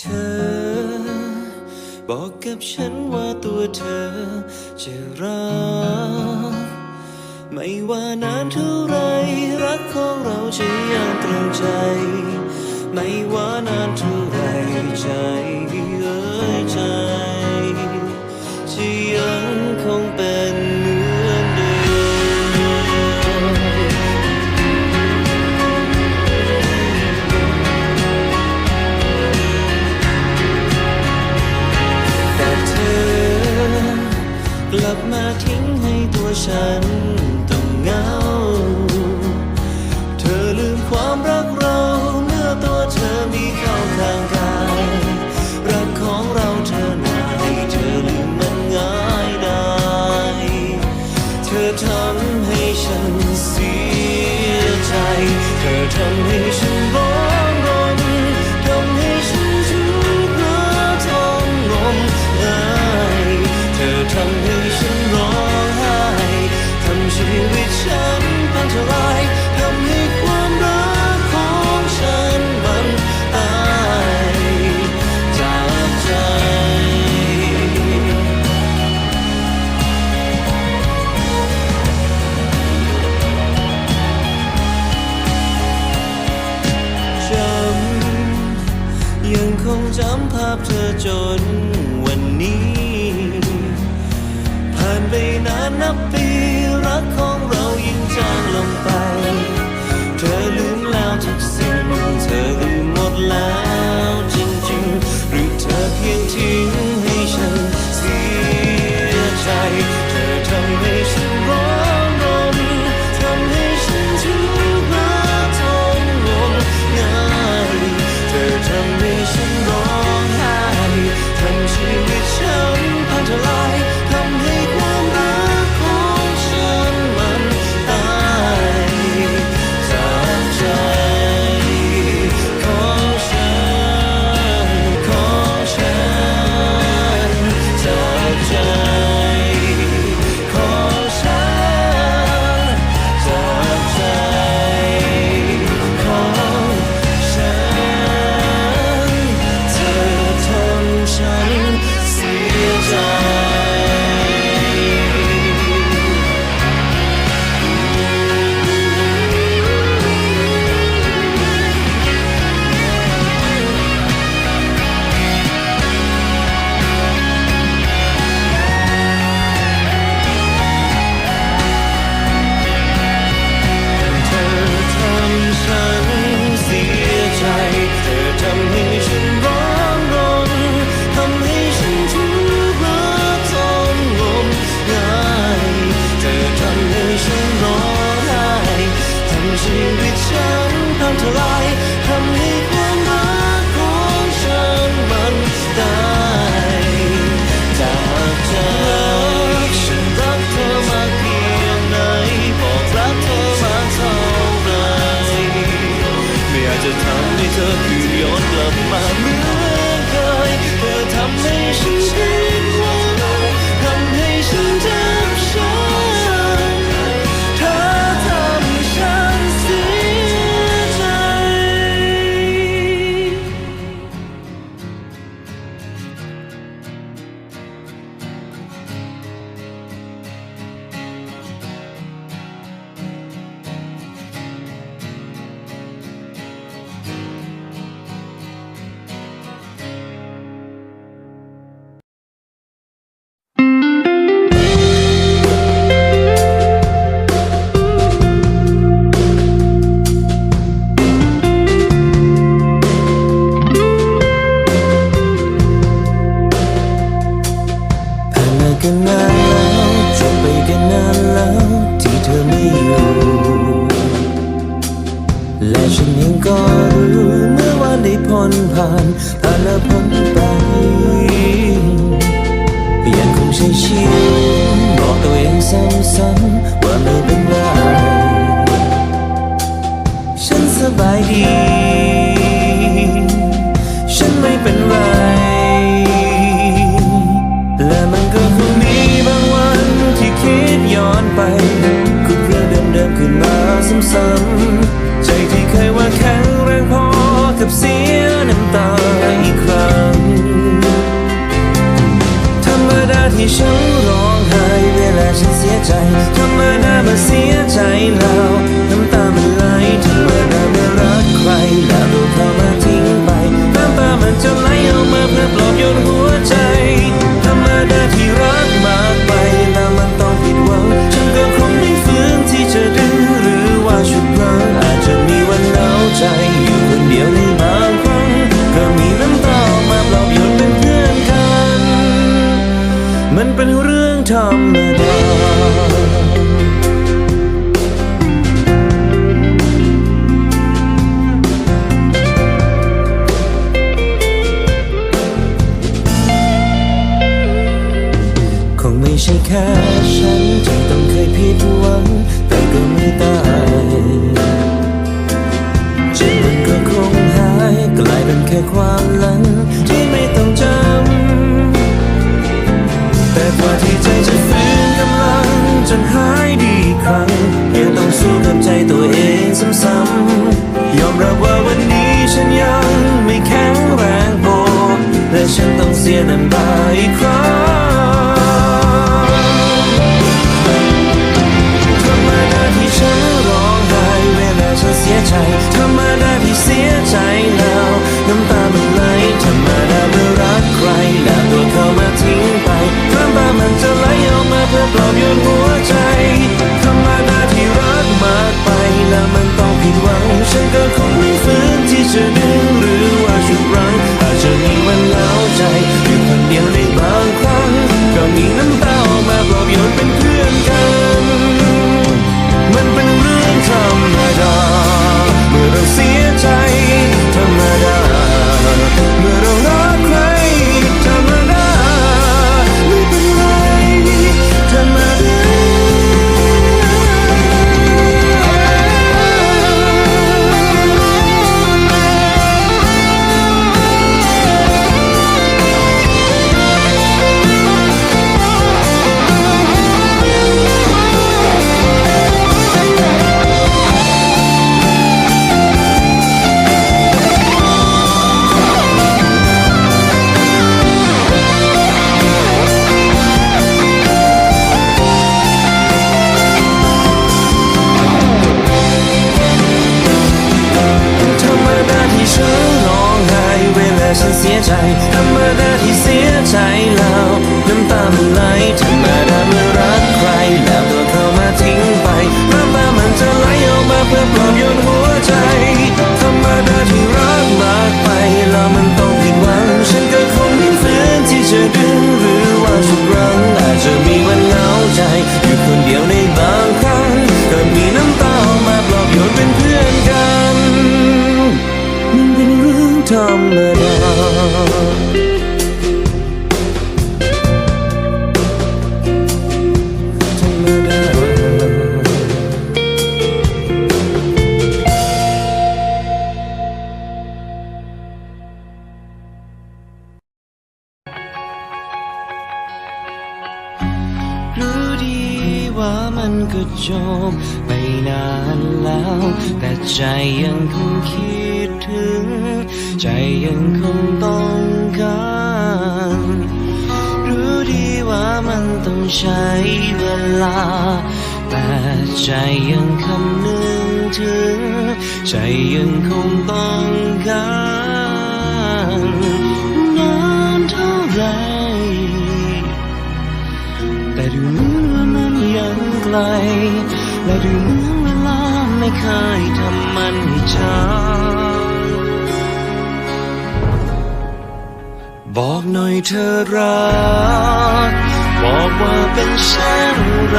เธอ บอกกับฉันว่าตัวเธอจะรัก ไม่ว่านานเท่าไรรักของเราจะยังตรงใจ ไม่ว่านานเท่าไรใจ ช่แค่ฉันที่ต้องเคยผิดหวังแต่ก็ไม่ตายจมันก็คงหายกลายเป็นแค่ความหลังที่ไม่ต้องจำแต่กว่าที่ใจจะฟื้นกำลังจนหายดีครั้งยังต้องสู้กับใจตัวเองซ้ำๆยอมรับว่าวันนี้ฉันยังไม่แข็งแรงพอและฉันต้องเสียน้ำตาอีกครั้ง ใจธรรมดาที่เสียใจแล้ว ธรรมดาเมื่อรักใคร แล้วตัวเขามาทิ้งไปน้ำตามันจะไหลออกมาเพื่อปลอบโยนหัวใจ ธรรมดาที่รักมากไป แล้วมันต้องผิดหวัง ฉันก็คงไม่ฟื้นที่จะดึงหรือว่าฉุดรั้งอาจจะมีวันเหงาใจ อยู่คนเดียวในบางครั้งก็มีน้ำตาออกมาปลอบโยนเป็นเพื่อนกันมันเป็นเรื่องธรรมดา แต่ใจยังคงคิดถึง ใจยังคงต้องการรู้ดีว่ามันต้องใช้เวลา แต่ใจยังคำนึงถึง ใจยังคงต้องการนานเท่าไหรแต่ดูเหมือนว่ามันยังไกล และดูเหมือน ไม่เคยทำมันให้ช้าบอกหน่อยเธอรัก บอกว่าเป็นเช่นไร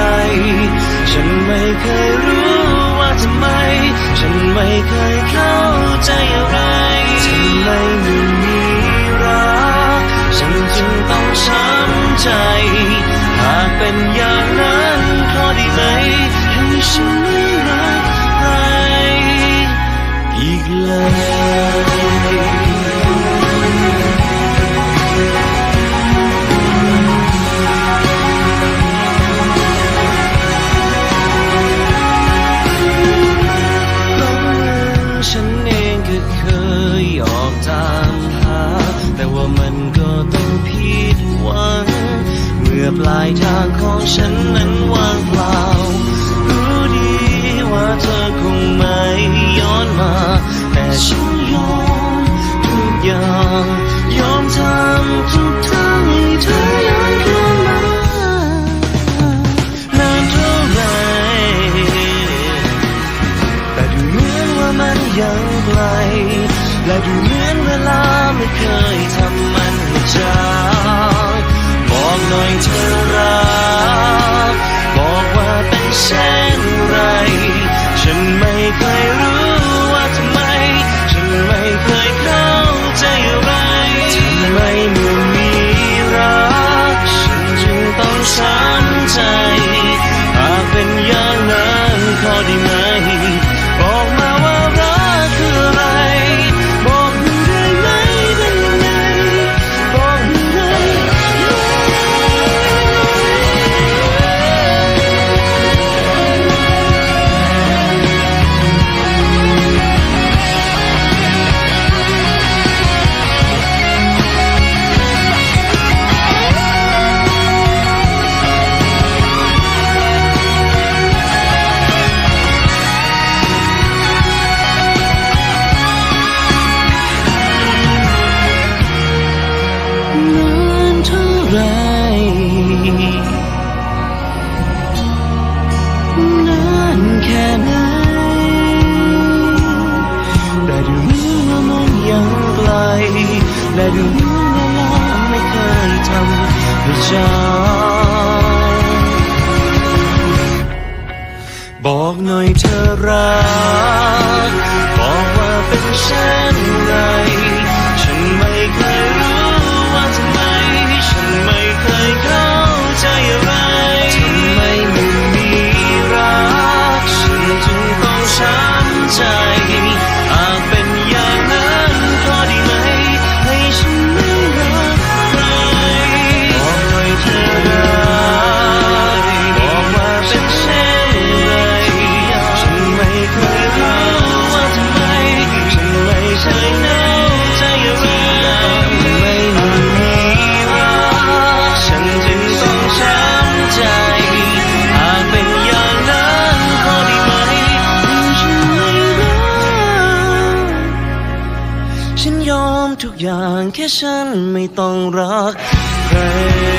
ฉันไม่เคยรู้ว่าทำไม ฉันไม่เคยเข้าใจอะไร ปลายทางของฉัน ไร นานแค่ไหน แต่ดูเหมือนว่ามันยังไกล และดูเหมือนเวลาไม่เคยทำให้ช้บอกหน่อยเธอรัก บอกว่าเป็นฉัน Hey.